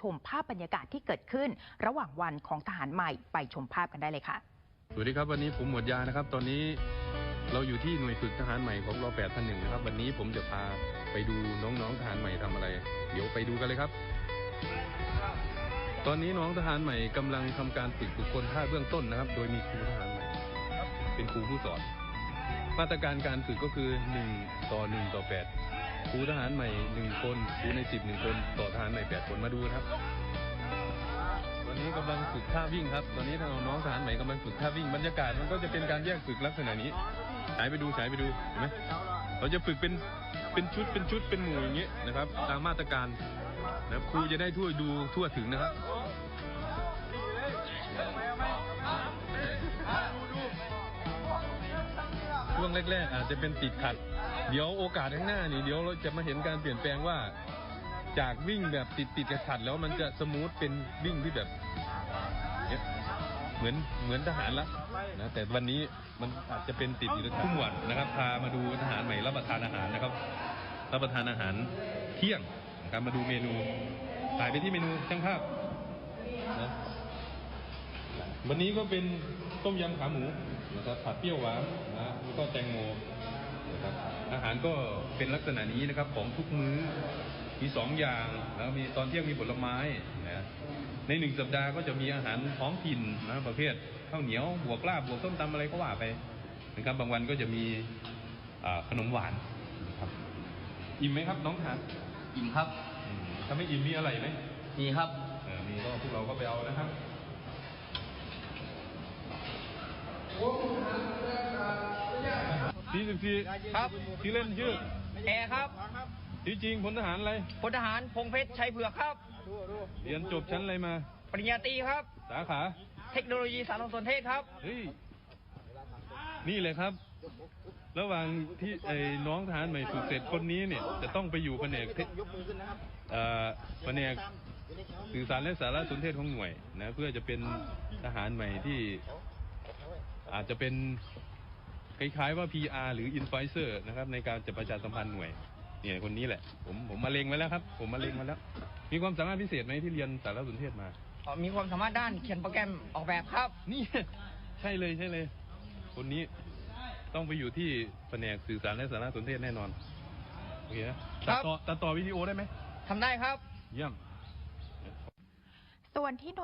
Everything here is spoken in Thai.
ชมภาพบรรยากาศที่เกิดขึ้น ระหว่างวันของทหารใหม่ไปชมภาพกันได้เลยค่ะ สวัสดีครับวันนี้ผมหมวดยานะครับ ตอนนี้เราอยู่ที่หน่วยฝึกทหารใหม่ของรอแปดพันหนึ่งนะครับ วันนี้ผมจะพาไปดูน้องๆทหารใหม่ทำอะไร เดี๋ยวไปดูกันเลยครับ ตอนนี้น้องทหารใหม่กำลังทำการฝึกบุคคลท่าเบื้องต้นนะครับ โดยมีครูทหารใหม่เป็นครูผู้สอน มาตรการการฝึกก็คือ1ต่อ1ต่อ8 ครูทหารใหม่หนึ่งคนครูใน10หนึ่งคนต่อทหารใหม่แปดคนมาดูครับ ตอนนี้กำลังฝึกท่าวิ่งครับ ตอนนี้ทางน้องทหารใหม่กำลังฝึกท่าวิ่งบรรยากาศมันก็จะเป็นการแยกฝึกลักษณะนี้ฉายไปดูฉายไปดูเห็นไหมเราจะฝึกเป็นเป็นชุดเป็นชุดเป็นหมู่อย่างนี้นะครับ ตามมาตรการนะครับครูจะได้ทั่วดูทั่วถึงนะครับช่วงแรกๆอาจจะเป็นติดขัด เดี๋ยวโอกาสข้างหน้านี่เดี๋ยวเราจะมาเห็นการเปลี่ยนแปลงว่า จากวิ่งแบบติดติดๆขัดแล้วมันจะสมูทเป็นวิ่งที่แบบเนี่ยเหมือนเหมือนทหารละนะแต่วันนี้มันอาจจะเป็นติดติดๆผู้หมวดนะครับ พามาดูทหารใหม่รับประทานอาหารนะครับ รับประทานอาหารเที่ยงนะครับมาดูเมนูถ่ายไปที่เมนูช่างภาพนะวันนี้ก็เป็นต้มยำขาหมูนะครับผัดเปรี้ยวหวานนะแล้วก็แตงโมาหารก็เป็นลักษณะนี้นะครับของทุกมื้อมีสองอย่างแล้วมีตอนเที่ยงมีผลไม้นะในหนึ่งสัปดาห์ก็จะมีอาหารท้องถิ่นนะประเภทข้าวเหนียวบวกลาบบวกส้มตำอะไรก็ว่าไปนะครับบางวันก็จะมีอ่าขนมหวานนะครับอิ่มไหมครับน้องทานอิ่มครับอืมถ้าไม่อิ่มมีอะไรไหมมีครับเออมีก็พวกเราก็ไปเอานะครับ สี่สิบสี่ครับที่อเล่นชื่อแอร์ครับที่จริงพลทหารอะไรพลทหารพงเพชรชัยเผือกครับ เรียนจบชั้นอะไรมา ปริญญาตรีครับ สาขา เทคโนโลยีสารสนเทศครับเฮ้ยนี่เลยครับ ระหว่างที่ไอ้น้องทหารใหม่ฝึกเสร็จคนนี้เนี่ย จะต้องไปอยู่แผนกเทคเอ่อแผนกสื่อสารและสารสนเทศของหน่วยนะเพื่อจะเป็นทหารใหม่ที่อาจจะเป็น คล้ายๆว่า PR หรือ Influencer นะครับในการจะประชาสัมพันธ์หน่วยเนี่ยคนนี้แหละ ผมผมมาเลงไว้แล้วครับ ผมมาเลงมาแล้ว มีความสามารถพิเศษไหมที่เรียนสารสนเทศมามีความสามารถด้านเขียนโปรแกรมออกแบบครับ นี่ ใช่เลยใช่เลย คนนี้ต้องไปอยู่ที่แผนกสื่อสารและสารสนเทศแน่นอนโอเคนะครัตัดบ ต่อตัดต่อวิดีโอได้ไหมทำได้ครับ เยี่ยม ส่วนที่หน่วย